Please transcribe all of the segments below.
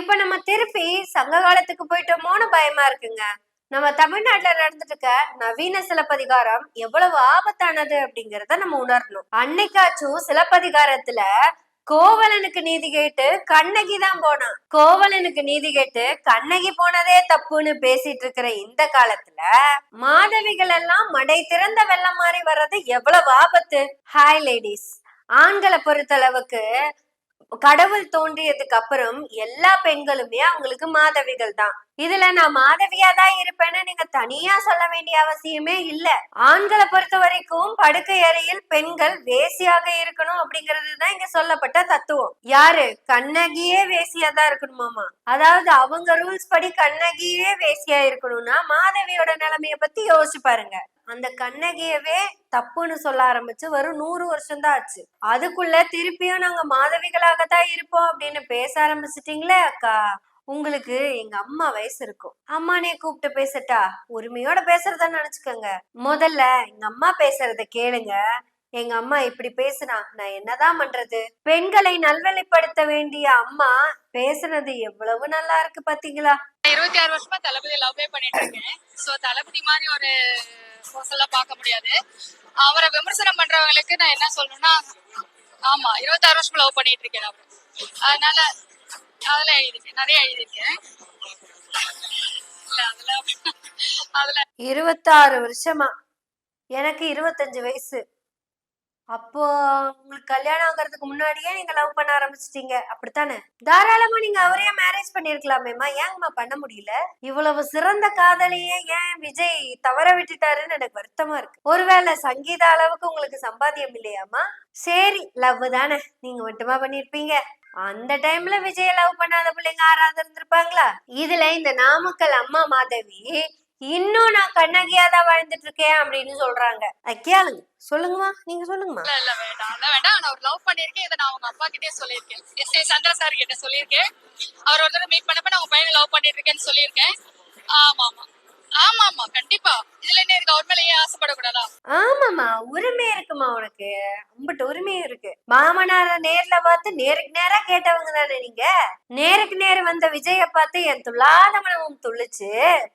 இப்ப நம்ம திருப்பி சங்க காலத்துக்கு போயிட்டோமோன்னு பயமா இருக்குங்க. நம்ம தமிழ்நாட்டுல நடந்துட்டு இருக்க நவீன சிலப்பதிகாரம் எவ்வளவு ஆபத்தானது அப்படிங்கறத நம்ம உணரணும். அன்னைக்காச்சும் சிலப்பதிகாரத்துல கோவலனுக்கு நீதி கேட்டு கண்ணகி தான் போனான். கோவலனுக்கு நீதி கேட்டு கண்ணகி போனதே தப்புன்னு பேசிட்டு இருக்கிற இந்த காலத்துல மாதவிகள் எல்லாம் மடை திறந்த வெள்ளம் மாதிரி வர்றது எவ்வளவு ஆபத்து. ஹாய் லேடிஸ் ஆண்களை பொறுத்தளவுக்கு கடவுள் தோன்றியதுக்கு அப்புறம் எல்லா பெண்களுமே அவங்களுக்கு மாதவிகள் தான். இதுல நான் மாதவியா தான் இருப்பேன்னு நீங்க தனியா சொல்ல வேண்டிய அவசியமே இல்ல. ஆண்களை பொறுத்த வரைக்கும் படுக்கை அறையில் பெண்கள் வேசியாக இருக்கணும் அப்படிங்கிறது தான் இங்க சொல்லப்பட்ட தத்துவம். யாரு? கண்ணகியே வேசியா தான் இருக்கணுமாமா? அதாவது அவங்க ரூல்ஸ் படி கண்ணகியே வேசியா இருக்கணும்னா மாதவியோட நிலைமைய பத்தி யோசிச்சு பாருங்க. அந்த கண்ணகியவே தப்புன்னு சொல்ல ஆரம்பிச்சு வரும் நூறு வருஷம் தான் ஆச்சு. அதுக்குள்ள திருப்பியும் நாங்க மாதவிகளாக தான் இருப்போம் அப்படின்னு பேச ஆரம்பிச்சிட்டீங்களே அக்கா? உங்களுக்கு எங்க அம்மா வயசு இருக்கும். அம்மானே கூப்பிட்டு பேசட்டா? உரிமையோட பேசுறதா நினைச்சுக்கோங்க. முதல்ல எங்க அம்மா பேசுறத கேளுங்க. எங்க அம்மா இப்படி பேசுனா நான் என்னதான் பண்றது? பெண்களை நல்வழிப்படுத்த வேண்டிய அம்மா பேசுனது எவ்வளவு நல்லா இருக்கு பாத்தீங்களா? இருபத்தி ஆறு வருஷமா தளபதி லவ்வே பண்ணிட்டு இருக்கேன். சோ தளபதி மாதிரி ஒரு எல்லாம் பார்க்க முடியாது. அவரை விமர்சனம் பண்றவங்களுக்கு நான் என்ன சொல்லணும்னா ஆமா இருபத்தாறு வருஷம் லவ் பண்ணிட்டு இருக்கேன் அவரு அதனால அதுல எழுதிருக்கேன் நிறைய எழுதிருக்கேன் அதுல. இருபத்தாறு வருஷமா? எனக்கு இருபத்தஞ்சு வயசு. அப்போ உங்களுக்கு கல்யாணம் ஆகுறதுக்கு முன்னாடியே நீங்க லவ் பண்ண ஆரம்பிச்சிட்டீங்க. அப்படித்தானே? தாராளமா நீங்க அவரையே மேரேஜ் பண்ணிருக்கலாமேமா ஏங்கம்மா பண்ண முடியல? இவ்வளவு சிறந்த காதலியே ஏன் விஜய் தவற விட்டுட்டாருன்னு எனக்கு வருத்தமா இருக்கு. ஒருவேளை சங்கீத அளவுக்கு உங்களுக்கு சம்பாத்தியம் இல்லையாமா சரி லவ் தானே. நீங்க மட்டுமா பண்ணிருப்பீங்க. அந்த டைம்ல விஜய லவ் பண்ணாத பிள்ளைங்க யாராவது இருந்திருப்பாங்களா? இதுல இந்த நாமக்கல் அம்மா மாதவி இன்னும் நான் கண்ணகியா தான் வாழ்ந்துட்டு இருக்கேன் அப்படின்னு சொல்றாங்க. கேளுங்க. சொல்லுங்கம்மா. நீங்க சொல்லுங்கம்மா. இல்ல இல்ல வேண்டாம். அதெல்லாம் வேண்டாம். நான் ஒரு லவ் பண்ணிருக்கேன் இதை நான் அவங்க அப்பா கிட்டே சொல்லியிருக்கேன். எஸ் ஏ சந்திர சார் கிட்ட சொல்லியிருக்கேன். அவர் ஒரு தடவை மீட் பண்ணப்ப நான் உங்க பையனை லவ் பண்ணிட்டு இருக்கேன்னு சொல்லியிருக்கேன். ஆமா ஆமா ஆமா ஆமா கண்டிப்பா. இதுல என்ன இருக்கு? அவர் மேல ஏன் ஆசைப்படக்கூடாதா? ஆமாமா உரிமை இருக்குமா உனக்கு. உங்ககிட்ட உரிமையும் இருக்கு. மாமனார நேர்ல பார்த்து நேருக்கு நேரா கேட்டவங்க தானே நீங்க? நேருக்கு நேர் வந்த விஜய பார்த்து என் துள்ளாத மனமும் துள்ளுச்சு.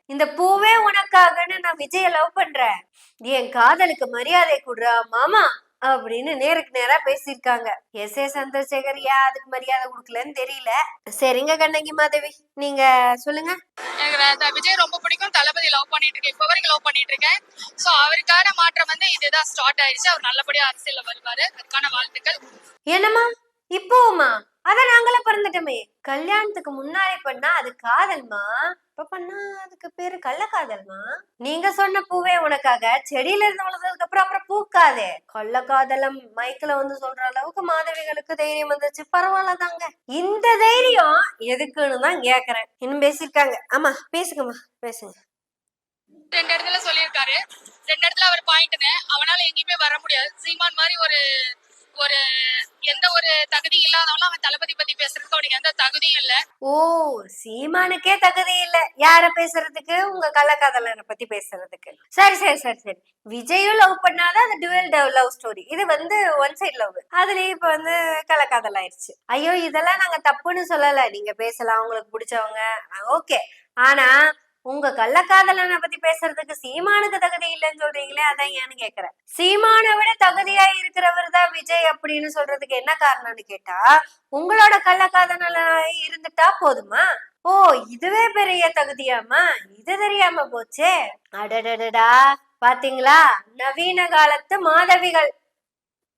இந்த பூவே உனக்காகன்னு நான் விஜய லவ் பண்றேன். என் காதலுக்கு மரியாதை கொடுறா மாமா. அப்படின்னு நேருக்கு நேரா பேசியிருக்காங்க. எஸ். ஏ. சந்திரசேகர் ஏன் அதுக்கு மரியாதை கொடுக்கலன்னு தெரியல. சரிங்க கண்ணகி மாதவி நீங்க சொல்லுங்க. எனக்கு விஜய் ரொம்ப பிடிக்கும். தளபதி லவ் பண்ணிட்டு இருக்கேன். இப்போ வரைக்கும் லவ் பண்ணிட்டு இருக்கேன். சோ அவருக்கான மாற்றம் வந்து இதுதான் ஸ்டார்ட் ஆயிடுச்சு. அவர் நல்லபடியா அரசியல்ல வருவாரு. அதுக்கான வாழ்த்துக்கள். என்னம்மா? இப்போவுமா? அத நாங்களே பிறந்துட்டோமே. கல்யாணத்துக்கு முன்னாடி பண்ணா அது காதல்மா? இப்ப பண்ணா அதுக்கு பேரு கள்ளக்காதல்மா? நீங்க சொன்ன பூவே உனக்காக செடியில இருந்து அப்புறம் பூக்காதே. பூக்காதே காதலம் மைக்ல வந்து சொல்ற அளவுக்கு மாதவிகளுக்கு தைரியம் வந்துச்சு பரவாயில்ல தாங்க இந்த தைரியம் எதுக்குன்னு தான் கேக்குறேன். இன்னும் பேசியிருக்காங்க. ஆமா பேசுங்கம்மா பேசுங்க. ரெண்டு இடத்துல சொல்லியிருக்காரு. ரெண்டு இடத்துல அவர் பாயிண்ட்னு அவனால எங்கேயுமே வர முடியாது. சீமான் மாதிரி ஒரு ஒரு எந்த ஒரு தகுதி இல்லாதவனும் அவன் தளபதி பத்தி பேசுறதுக்கு அவனுக்கு எந்த தகுதியும் இல்ல. ஓ சீமானுக்கே தகுதி இல்ல. யார பேசுறதுக்கு? உங்க கள்ளக்காதலனை பத்தி பேசுறதுக்கு. சரி சரி சரி சரி. விஜயும் லவ் பண்ணாதான் அது டுவெல் லவ் ஸ்டோரி இது வந்து ஒன் சைடு லவ் அதுலயே இப்ப வந்து கள்ளக்காதல் ஆயிடுச்சு ஐயோ இதெல்லாம் நாங்க தப்புன்னு சொல்லல. நீங்க பேசலாம் உங்களுக்கு பிடிச்சவங்க. ஓகே ஆனா உங்க கள்ளக்காதலனை பத்தி பேசுறதுக்கு சீமானுக்கு தகுதி இல்லைன்னு சொல்றீங்களே அதான் ஏன்னு கேக்குறேன். சீமானை விட தகுதியா இருக்கிறவர் தான் விஜய் அப்படின்னு சொல்றதுக்கு என்ன காரணம்னு கேட்டா உங்களோட கள்ளக்காதலனா இருந்துட்டா போதுமா? ஓ இதுவே பெரிய தகுதியாமா இது தெரியாம போச்சே. அடடடடா. பாத்தீங்களா? நவீன காலத்து மாதவிகள்.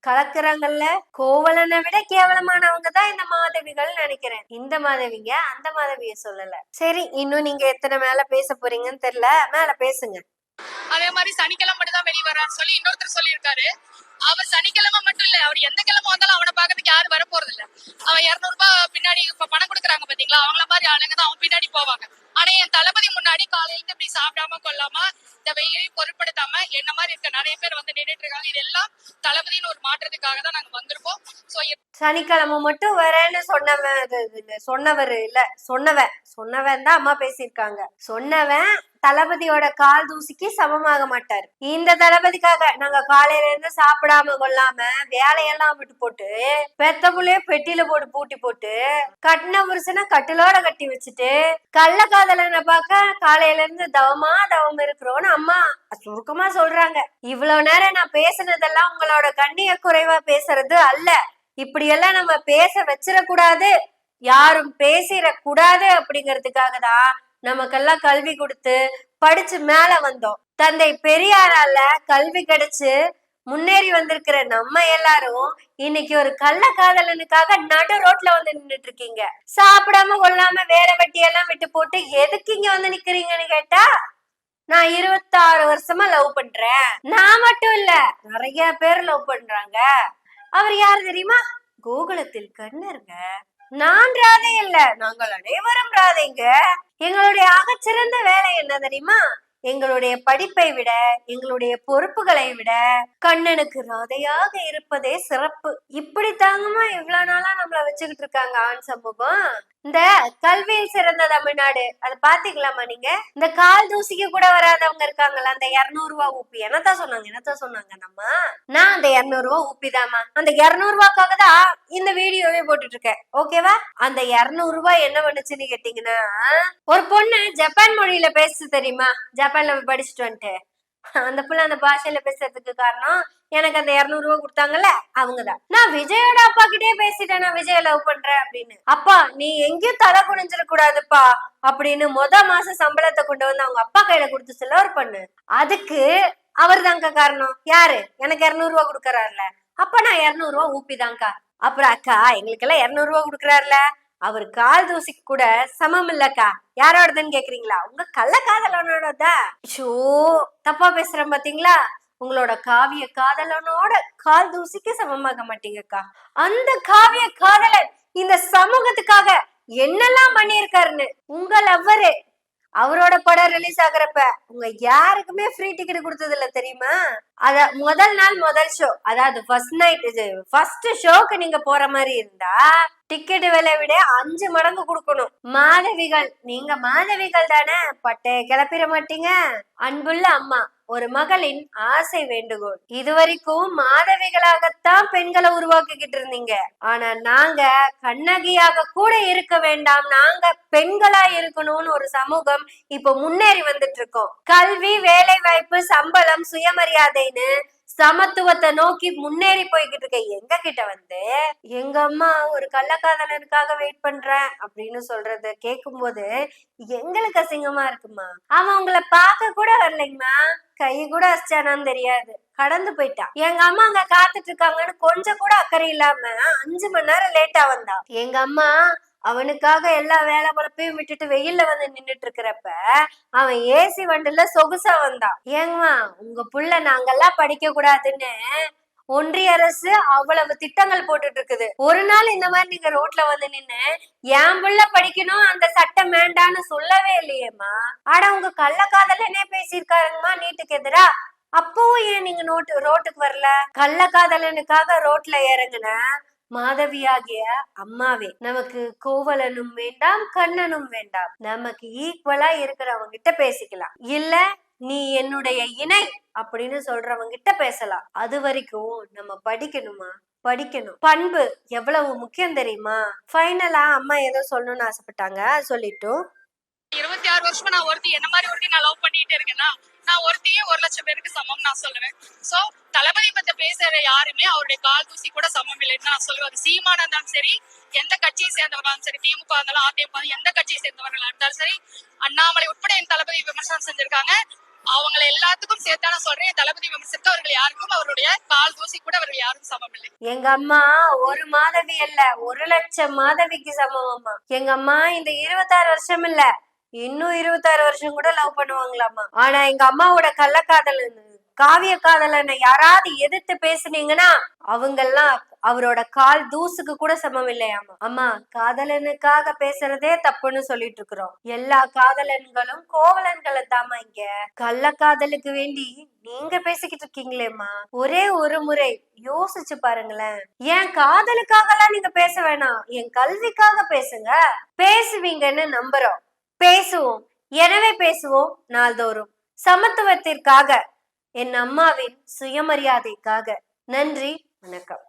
கலக்குறாங்கல்ல கோவலனை விட கேவலமானவங்க தான் இந்த மாதவிகள் நினைக்கிறேன். இந்த மாதவிங்க அந்த மாதவிய சொல்லல. சரி இன்னும் நீங்க எத்தனை மேல பேச போறீங்கன்னு தெரியல மேல பேசுங்க. அதே மாதிரி சனிக்கிழமை மட்டும் தான் வெளியே வர்றான்னு சொல்லி இன்னொருத்தர் சொல்லியிருக்காரு. அவர் சனிக்கிழமை மட்டும் இல்ல அவர் எந்த கிழமை வந்தாலும் அவனை பாக்குறதுக்கு யாரும் வர போறது இல்ல. அவன் இருநூறு ரூபாய் பின்னாடி இப்ப பணம் கொடுக்குறாங்க பாத்தீங்களா? அவங்கள மாதிரி ஆளுங்க தான் அவன் பின்னாடி போவாங்க. ஆனா என் தளபதி முன்னாடி காலையில இருந்து இப்படி சாப்பிடாம கொள்ளாம இந்த வெயிலையும் பொருட்படுத்தாம என்ன மாதிரி இருக்க நிறைய பேர் வந்து நின்றுட்டு இருக்காங்க. இதெல்லாம் தளபதி ஒரு மாற்றத்துக்காக தான் நாங்க வந்திருக்கோம் சோ சனிக்கிழமை மட்டும் வரேன்னு சொன்னவன் இது சொன்னவர் இல்ல சொன்னவன் சொன்னவன் தான் அம்மா பேசியிருக்காங்க. சொன்னவன் தளபதியோட கால் தூசிக்கு சமமாக மாட்டார். இந்த தளபதிக்காக நாங்க காலையில இருந்து சாப்பிடாம கொள்ளாம வேலையெல்லாம் விட்டு போட்டு பெத்த புள்ளைய பெட்டியில போட்டு பூட்டி போட்டு கட்டின புருஷனை கட்டிலோட கட்டி வச்சுட்டு கள்ள காதலனை பார்க்க காலையில இருந்து தவமா தவம் இருக்கிறோன்னு அம்மா சுருக்கமா சொல்றாங்க. இவ்வளவு நேரம் நான் பேசுனதெல்லாம் உங்களோட கண்ணிய குறைவா பேசுறது அல்ல. இப்படியெல்லாம் நம்ம பேச வச்சிடக்கூடாது. யாரும் பேசிடக்கூடாது அப்படிங்கிறதுக்காக தான் நமக்கெல்லாம் கல்வி கொடுத்து படிச்சு மேல வந்தோம். தந்தை பெரியாரால கல்வி கிடைச்சு முன்னேறி வந்திருக்கிற நம்ம எல்லாரும் இன்னைக்கு ஒரு கள்ள காதலனுக்காக நடு ரோட்ல வந்து நின்னுட்டு இருக்கீங்க சாப்பிடாம கொள்ளாம வேற வட்டியெல்லாம் எல்லாம் விட்டு போட்டு எதுக்கு இங்க வந்து நிக்கிறீங்கன்னு கேட்டா நான் இருபத்தாறு வருஷமா லவ் பண்றேன். நான் மட்டும் இல்ல நிறைய பேர் லவ் பண்றாங்க. அவர் யார் தெரியுமா? கோகுலத்தில் கண்ணருங்க. நான் ராதை இல்ல நாங்கள் அனைவரும் ராதைங்க. எங்களுடைய ஆகச்சிறந்த வேலை என்ன தெரியுமா? எங்களுடைய படிப்பை விட எங்களுடைய பொறுப்புகளை விட கண்ணனுக்கு ராதையாக இருப்பதே சிறப்பு. இப்படி தாங்கம்மா இவ்வளவு நாளா நம்மள வச்சுக்கிட்டு இருக்காங்க ஆண் சமூகம். இந்த கல்வியில் சிறந்த தமிழ்நாடு அதை பாத்துக்கலாமா நீங்க? இந்த கால் தூசிக்கு கூட வராதவங்க இருக்காங்களா அந்த இருநூறு ரூபா ஊப்பி. என்னத்தான் சொன்னாங்க என்னத்தான் சொன்னாங்க நம்ம நான் அந்த இருநூறு ரூபா ஊப்பிதாம்மா. அந்த இருநூறு ரூபாக்காக தான் இந்த வீடியோவே போட்டுட்டு இருக்கேன் ஓகேவா? அந்த இருநூறு ரூபாய் என்ன பண்ணுச்சுன்னு கேட்டீங்கன்னா ஒரு பொண்ணு ஜப்பான் மொழியில பேசு தெரியுமா? ஜப்பான்ல போய் படிச்சுட்டு வந்துட்டு. அந்த புள்ள அந்த பாஷையில பேசுறதுக்கு காரணம் எனக்கு அந்த இருநூறு ரூபா கொடுத்தாங்கல்ல அவங்கதான். நான் விஜயோட அப்பா கிட்டே பேசிட்டேன் நான் விஜய லவ் பண்றேன் அப்படின்னு. அப்பா நீ எங்கேயும் தலை குனிஞ்சிட கூடாதுப்பா அப்படின்னு மொத மாச சம்பளத்தை கொண்டு வந்து அவங்க அப்பா கையில கொடுத்து செலவு பண்ணு. அதுக்கு அவர் தாங்க காரணம். யாரு? எனக்கு இருநூறு ரூபாய் கொடுக்கறாருல. அப்ப நான் இருநூறு ரூபாய் ஊப்பிதாங்க்கா அப்புறம் அக்கா எங்களுக்கெல்லாம் இருநூறு ரூபா கொடுக்கறாருல. அவர் கால் தூசிக்கு கூட சமம் இல்லக்கா. யாரோடதுன்னு கேக்குறீங்களா? உங்க கள்ள காதலனோடதா ஷோ தப்பா பேசுறேன் பாத்தீங்களா? உங்களோட காவிய காதலனோட கால் தூசிக்கு சமமாக மாட்டீங்கக்கா. அந்த காவிய காதலன் இந்த சமூகத்துக்காக என்னெல்லாம் பண்ணியிருக்காருன்னு உங்கள் அவரு அவரோட படம் ரிலீஸ் ஆகுறப்ப உங்க யாருக்குமே ஃப்ரீ டிக்கெட் கொடுத்தது இல்ல தெரியுமா? அத முதல் நாள் முதல் ஷோ அதாவது ஃபர்ஸ்ட் நைட் இது ஃபர்ஸ்ட் ஷோக்கு நீங்க போற மாதிரி இருந்தா டிக்கெட் விலை விட அஞ்சு மடங்கு கொடுக்கணும். மாதவிகள் நீங்க மாதவிகள் தானே? பட்டைய கிளப்பிட மாட்டீங்க. அன்புள்ள அம்மா ஒரு மகளின் ஆசை வேண்டுகோள். இதுவரைக்கும் மாதவிகளாகத்தான் பெண்களை உருவாக்கிக்கிட்டு இருந்தீங்க. ஆனா நாங்க கண்ணகியாக கூட இருக்க வேண்டாம். நாங்க பெண்களா இருக்கணும்னு ஒரு சமூகம் இப்போ முன்னேறி வந்துட்டு இருக்கோம். கல்வி வேலை வாய்ப்பு சம்பளம் சுயமரியாதைன்னு சமத்துவத்தை நோக்கி முன்னேறி போய்கிட்டு இருக்க. எங்க கிட்ட வந்து எங்க அம்மா ஒரு கள்ளக்காதலனுக்காக வெயிட் பண்றேன் அப்படின்னு சொல்றத கேக்கும்போது எங்களுக்கு அசிங்கமா இருக்குமா? அவன் உங்களை பார்க்க கூட வரலைங்கம்மா. கை கூட அசிச்சானான்னு தெரியாது. கடந்து போயிட்டான் எங்க அம்மா அங்க காத்துட்டு இருக்காங்கன்னு கொஞ்சம் கூட அக்கறை இல்லாம அஞ்சு மணி நேரம் லேட்டா வந்தான் எங்க அம்மா அவனுக்காக எல்லா வேலை பழப்பையும் விட்டுட்டு வெயில்ல வந்து நின்னுட்டு இருக்கிறப்ப அவன் ஏசி வண்டில சொகுசா வந்தான். ஏங்கம்மா உங்க புள்ள நாங்கெல்லாம் படிக்க கூடாதுன்னு ஒன்றிய அரசு அவ்வளவு திட்டங்கள் போட்டுட்டு இருக்குது ஒரு நாள் இந்த மாதிரி நீங்க ரோட்ல வந்து நின்னு என் புள்ள படிக்கணும் அந்த சட்டம் வேண்டான்னு சொல்லவே இல்லையேம்மா. ஆட உங்க கள்ளக்காதலனே பேசியிருக்காருங்கம்மா நீட்டுக்கு எதிரா. அப்பவும் ஏன் நீங்க நோட்டு ரோட்டுக்கு வரல? கள்ளக்காதலனுக்காக ரோட்ல இறங்குன மாதவியாகிய அம்மாவே நமக்கு கோவலனும் வேண்டாம் கண்ணனும் வேண்டாம். நமக்கு ஈக்குவலா இருக்கிறவங்க கிட்ட பேசிக்கலாம். இல்ல நீ என்னுடைய இணை அப்படின்னு சொல்றவங்க கிட்ட பேசலாம். அது வரைக்கும் நம்ம படிக்கணுமா? படிக்கணும். பண்பு எவ்வளவு முக்கியம் தெரியுமா? ஃபைனலா அம்மா ஏதோ சொல்லணும்னு ஆசைப்பட்டாங்க. சொல்லிட்டும். இருபத்தி ஆறு வருஷமா நான் ஒருத்தி என்ன மாதிரி ஒருத்தி நான் லவ் பண்ணிட்டு இருக்கேன்னா நான் ஒருத்தையே ஒரு லட்சம் பேருக்கு சமம் நான் சொல்லுவேன். சோ தளபதி பத்தி பேசுற யாருமே அவருடைய கால் தூசி கூட சமம் இல்லைன்னு நான் சொல்லுவேன். அது சீமானா இருந்தாலும் சரி எந்த கட்சியை சேர்ந்தவர்களாலும் சரி திமுக இருந்தாலும் அதிமுக எந்த கட்சியை சேர்ந்தவர்களா இருந்தாலும் சரி அண்ணாமலை உட்பட என் தளபதி விமர்சனம் செஞ்சிருக்காங்க. அவங்கள எல்லாத்துக்கும் சேர்த்தா நான் சொல்றேன். என் தளபதி விமர்சித்தவர்கள் யாருக்கும் அவருடைய கால் தூசி கூட அவர்கள் யாரும் சமம் இல்லை. எங்க அம்மா ஒரு மாதவி அல்ல ஒரு லட்சம் மாதவிக்கு சமம் அம்மா. எங்க அம்மா இந்த இருபத்தாறு வருஷம் இல்ல இன்னும் இருபத்தாறு வருஷம் கூட லவ் பண்ணுவாங்களாமா? ஆனா எங்க அம்மாவோட கள்ளக்காதல் காவிய காதலனை யாராவது எதிர்த்து பேசுனீங்கன்னா அவங்கெல்லாம் அவரோட கால் தூசுக்கு கூட சமம் இல்லையாமா? அம்மா காதலனுக்காக பேசுறதே தப்புன்னு சொல்லிட்டு இருக்கிறோம். எல்லா காதலன்களும் கோவலன்களை தாமா இங்க. கள்ளக்காதலுக்கு வேண்டி நீங்க பேசிக்கிட்டு இருக்கீங்களேம்மா. ஒரே ஒரு முறை யோசிச்சு பாருங்களேன். என் காதலுக்காகலாம் நீங்க பேச வேணாம். என் கல்விக்காக பேசுங்க. பேசுவீங்கன்னு நம்புறோம். பேசுவோம். எனவே பேசுவோம் நாள்தோறும். சமத்துவத்திற்காக என் அம்மாவின் சுயமரியாதைக்காக. நன்றி வணக்கம்.